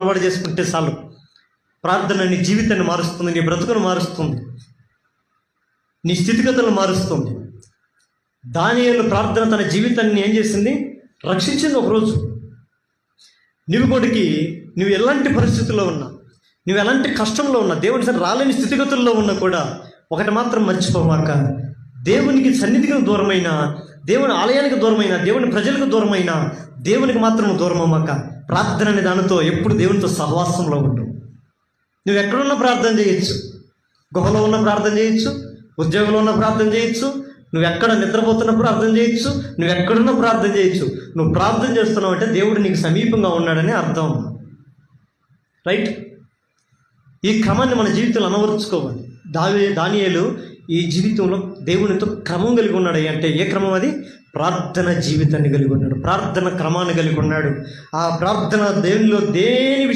అలవాటు చేసుకుంటే చాలు. ప్రార్థన నీ జీవితాన్ని మారుస్తుంది నీ బ్రతుకును మారుస్తుంది నీ స్థితిగతులను మారుస్తుంది. దానియేలు ప్రార్థన తన జీవితాన్ని ఏం చేసింది? రక్షించింది ఒకరోజు. నువ్వు కొడుకి నువ్వు ఎలాంటి పరిస్థితుల్లో ఉన్నా నువ్వు ఎలాంటి కష్టంలో ఉన్నా దేవుని సరే రాలేని స్థితిగతుల్లో ఉన్నా కూడా ఒకటి మాత్రం మర్చిపోవాక దేవునికి సన్నిధికి దూరమైన దేవుని ఆలయానికి దూరమైన దేవుని ప్రజలకు దూరమైన దేవునికి మాత్రం దూరం అవ్వక ప్రార్థన అనే దానితో ఎప్పుడు దేవునితో సహవాసంలో ఉండు. నువ్వు ఎక్కడున్నా ప్రార్థన చేయొచ్చు. గుహలో ఉన్న ప్రార్థన చేయొచ్చు. ఉద్యోగంలో ఉన్న ప్రార్థన చేయొచ్చు. నువ్వు ఎక్కడ నిద్రపోతున్న ప్రార్థన చేయొచ్చు. నువ్వు ఎక్కడున్న ప్రార్థన చేయొచ్చు. నువ్వు ప్రార్థన చేస్తున్నావు అంటే దేవుడు నీకు సమీపంగా ఉన్నాడని అర్థం. రైట్? ఈ క్రమాన్ని మన జీవితంలో అనవరుచుకోవాలి దావి దానియేలు ఈ జీవితంలో దేవునితో క్రమం కలిగి ఉన్నాడు. అంటే ఏ క్రమం అది? ప్రార్థన జీవితాన్ని కలిగి ఉన్నాడు. ప్రార్థన క్రమాన్ని కలిగి ఉన్నాడు. ఆ ప్రార్థన దేవునిలో దేని